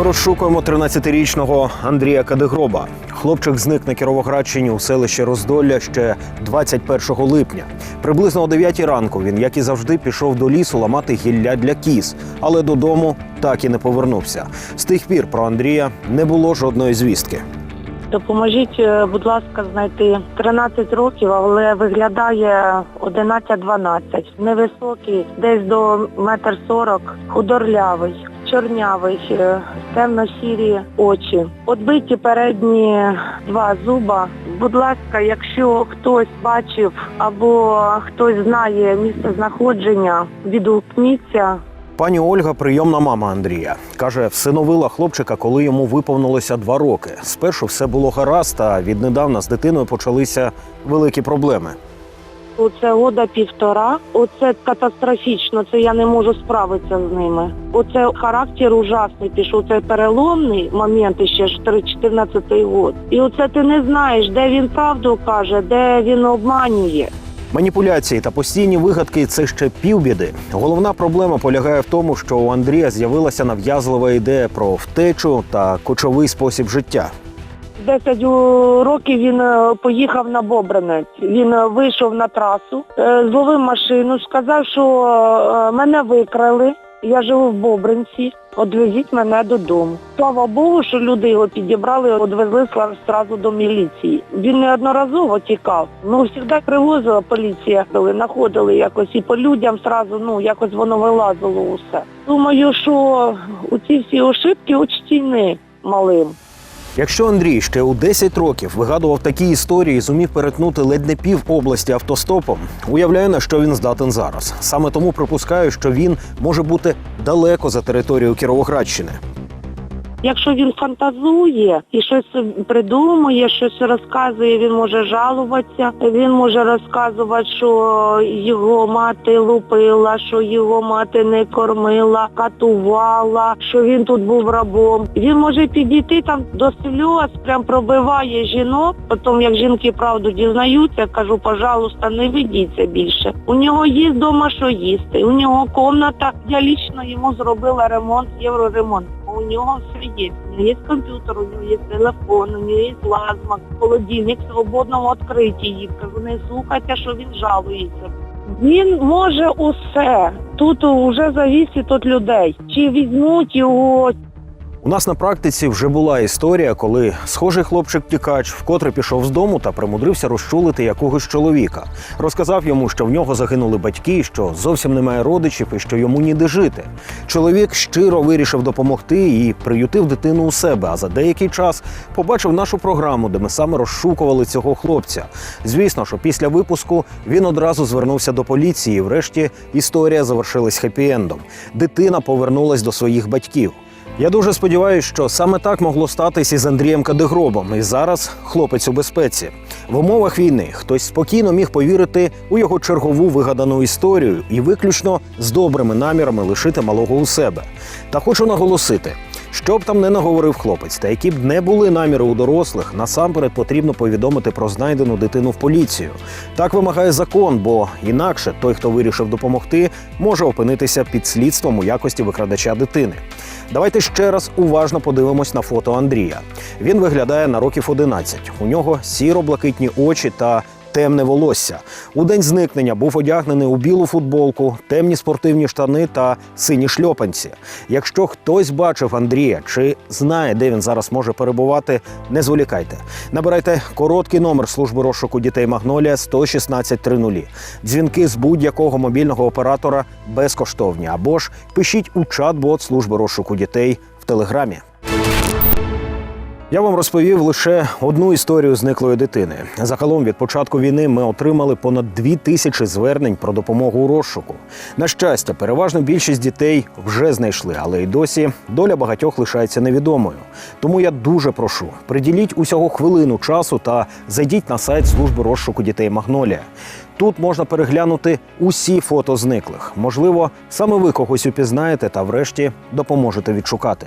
Ми розшукуємо 13-річного Андрія Кадегроба. Хлопчик зник на Кіровоградщині у селищі Роздолля ще 21 липня. Приблизно о 9 ранку він, як і завжди, пішов до лісу ламати гілля для кіз, але додому так і не повернувся. З тих пір про Андрія не було жодної звістки. Допоможіть, е, будь ласка, знайти 13 років, але виглядає 11-12. Невисокий, десь до метр сорок, худорлявий, чорнявий, е, темно-сірі очі. Отбиті передні два зуба. Будь ласка, якщо хтось бачив або хтось знає місце знаходження, відгукніться. Пані Ольга прийомна мама Андрія. Каже, всиновила хлопчика, коли йому виповнилося два роки. Спершу все було гаразд, а віднедавна з дитиною почалися великі проблеми. Оце года півтора. Оце катастрофічно. Це я не можу справитися з ними. Оце характер ужасний пішов. Це переломний момент ще ж 14 год. І оце ти не знаєш, де він правду каже, де він обманює. Маніпуляції та постійні вигадки це ще півбіди. Головна проблема полягає в тому, що у Андрія з'явилася нав'язлива ідея про втечу та кочовий спосіб життя. 10 років він е, поїхав на Бобринець. Він е, вийшов на трасу, е, зловив машину, сказав, що мене викрали. Я живу в Бобринці, одвезіть мене додому. Слава Богу, що люди його підібрали, одвезли зразу до міліції. Він неодноразово тікав. Ну, завжди привозила поліція, коли знаходили якось і по людям зразу, ну, якось воно вилазило усе. Думаю, що у ці всі ошибки учтіни малим. Якщо Андрій ще у 10 років вигадував такі історії і зумів перетнути ледь не пів області автостопом, уявляю, на що він здатен зараз. Саме тому припускаю, що він може бути далеко за територією Кіровоградщини. Якщо він фантазує і щось придумує, щось розказує, він може жалуватися, він може розказувати, що його мати лупила, що його мати не кормила, катувала, що він тут був рабом. Він може підійти там до сльоз, прям пробиває жінок. Потім, як жінки правду дізнаються, кажу, пожалуйста, не ведіться більше. У нього є вдома що їсти. У нього комната. Я лічно йому зробила ремонт, євроремонт. У нього все є. У нього є комп'ютер, у нього є телефон, у нього є плазма, холодильник в свободному відкритті їх. Кажу, слухайте, що він жалується. Він може усе. Тут вже завісить від людей. Чи візьмуть його, У нас на практиці вже була історія, коли схожий хлопчик-тікач вкотре пішов з дому та примудрився розчулити якогось чоловіка. Розказав йому, що в нього загинули батьки, що зовсім немає родичів і що йому ніде жити. Чоловік щиро вирішив допомогти і приютив дитину у себе. А за деякий час побачив нашу програму, де ми саме розшукували цього хлопця. Звісно, що після випуску він одразу звернувся до поліції. і Врешті історія завершилась хеппі-ендом. Дитина повернулась до своїх батьків. Я дуже сподіваюся, що саме так могло статись із Андрієм Кадегробом. І зараз хлопець у безпеці. В умовах війни хтось спокійно міг повірити у його чергову вигадану історію і виключно з добрими намірами лишити малого у себе. Та хочу наголосити. Що б там не наговорив хлопець, та які б не були наміри у дорослих, насамперед потрібно повідомити про знайдену дитину в поліцію. Так вимагає закон, бо інакше той, хто вирішив допомогти, може опинитися під слідством у якості викрадача дитини. Давайте ще раз уважно подивимось на фото Андрія. Він виглядає на років 11. У нього сіро-блакитні очі та темне волосся. У день зникнення був одягнений у білу футболку, темні спортивні штани та сині шльопанці. Якщо хтось бачив Андрія чи знає, де він зараз може перебувати, не зволікайте. Набирайте короткий номер служби розшуку дітей Магнолія 116 30. Дзвінки з будь-якого мобільного оператора безкоштовні або ж пишіть у чат-бот служби розшуку дітей в телеграмі. Я вам розповів лише одну історію зниклої дитини. Загалом від початку війни ми отримали понад дві тисячі звернень про допомогу у розшуку. На щастя, переважно більшість дітей вже знайшли, але й досі доля багатьох лишається невідомою. Тому я дуже прошу, приділіть усього хвилину часу та зайдіть на сайт служби розшуку дітей Магнолія. Тут можна переглянути усі фото зниклих. Можливо, саме ви когось упізнаєте та врешті допоможете відшукати.